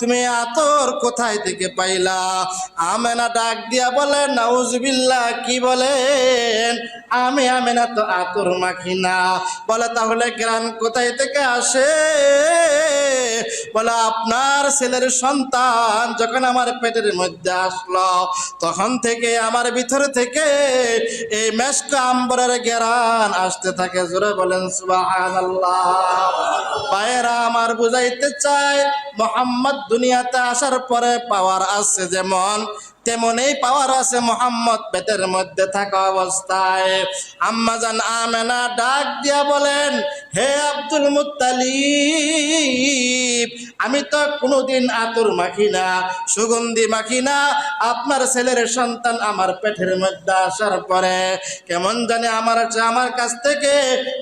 তুমি আতর কোথায় থেকে পাইলা? আমেনা ডাক দিয়া বলে নাউজবিল্লা কি বলেন? আমি আমেনা তো আতর মাখি না। বলে, তাহলে গ্রান কোথায় থেকে আসে? বলে, আপনার ছেলের সন্তান যখন আমার পেটের মধ্যে আসলো, তখন থেকে আমার ভিতর থেকে এই মেসক আম্বরের গেরান আসতে থাকে। জোরে বলেন পায়েরা আমার বুঝাইতে চায়, মোহাম্মদ দুনিয়াতে আসার পরে পাওয়ার আসছে যেমন তেমন এই পাওয়ার আছে মোহাম্মদ পেটের মধ্যে থাকা অবস্থায়। আম্মাজান আমেনা ডাক দিয়া বলেন, হে আব্দুল মুত্তালিব, আমি তো কোনোদিন আতর মাখি না, সুগন্ধি মাখি না, আপনার ছেলের সন্তান আমার পেটের মধ্যে আসার পরে কেমন জানে আমার আমার কাছ থেকে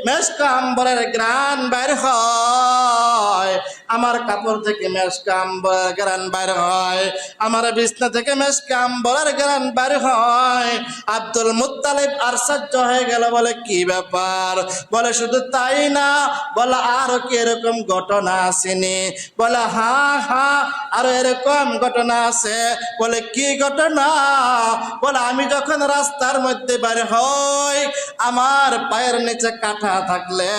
মেশকা আম্বরের গ্রান বাইর হয়। আমার কাপড় থেকে মেশকা আম্বরের গ্রান বাইর হয়। আমার বিছনা থেকে মেশকা আম্বরের গ্রান বাইর হয়। আব্দুল মুত্তালিব আশ্চর্য হয়ে গেল, বলে, কি ব্যাপার? বলে, শুধু তাই না, বলে, আরও কি এরকম ঘটনা আসেনি? বলে, হা হা, আরও এরকম ঘটনা আছে। বলে, কি ঘটনা? বলে, আমি যখন রাস্তার মধ্যে বাইরে হই, আমার পায়ের নিচে কাটা থাকলে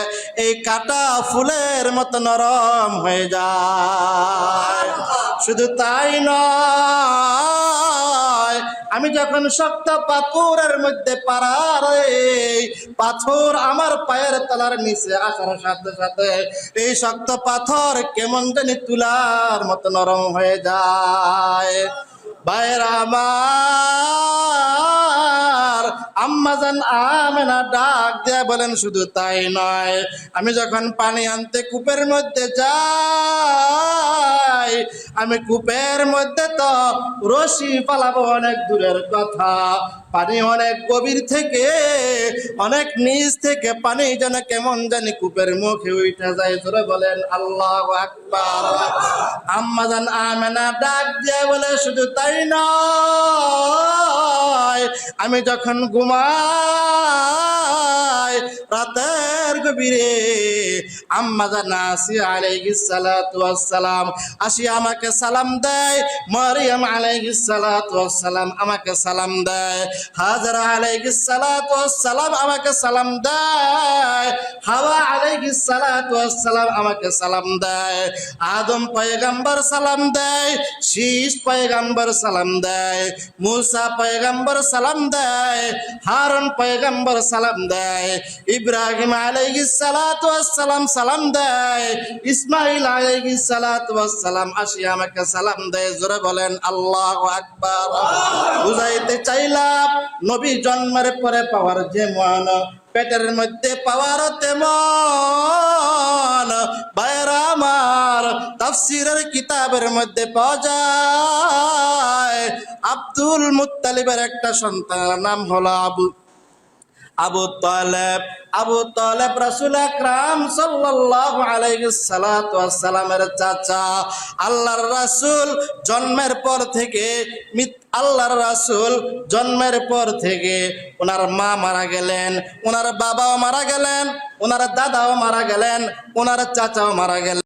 এই কাটা ফুলের মতো নরম হয়ে যায়। শুধু তাই নয় আমি যখন শক্ত পাথরের মধ্যে এই পাথর আমার পায়ের তলার নিচে আসার সাথে সাথে এই শক্ত পাথর কেমন জানি তুলার মতো নরম হয়ে যায়। বাইরা আমার আম্মাজান আমেনা ডাক দিয়ে বলেন, শুধু তাই নয়, আমি যখন পানি আনতে কূপের মধ্যে যাই, আমি কূপের মধ্যে তো রশি পালাবো অনেক দূরের কথা। পানি অনেক গভীর থেকে, অনেক নিচ থেকে পানি যেন কেমন জানি কূপের মুখে উঠে যায়। ধরে বলেন, আল্লাহ আকবার। আম্মাজান আমেনা ডাক দিয়ে বলে, শুধু তাই নয় আমি যখন সালাম দেয়। মারিয়াম আলাইহিস আমাকে হাওয়া আলাইহিস সালাতু ওয়াসসালাম আমাকে সালাম দেয়। আদম পয়গম্বর সালাম দেয়। শীষ পয়গম্বর সালাম দেয়। মুসা পয়গম্বর সালাম দেয়। হারুন পয়গম্বর সালাম দেয়। ইব্রাহিম ওয়াসসালাম সালাম দেয় ইসমাইল ওয়াসসালাম আসি আমাকে সালাম দেয়, জোরে বলেন আকবার। বুঝাইতে চাইলাম, নবী জন্মের পরে পাওয়ার পেটের মধ্যে পাওয়ার তেমন। বাইরা আমার, তাফসিরের কিতাবের মধ্যে পাওয়া যায়, আব্দুল মুত্তালিবের একটা সন্তানের নাম হলো আবু আবু তালেব আবু তালেব রাসূল আকরাম সাল্লাল্লাহু আলাইহি ওয়াসসালামের চাচা, আল্লাহর রাসূল জন্মের পর থেকে আল্লাহর রাসূল জন্মের পর থেকে ওনার মা মারা গেলেন, ওনার বাবাও মারা গেলেন, ওনার দাদাও মারা গেলেন, ওনার চাচাও মারা গেলেন।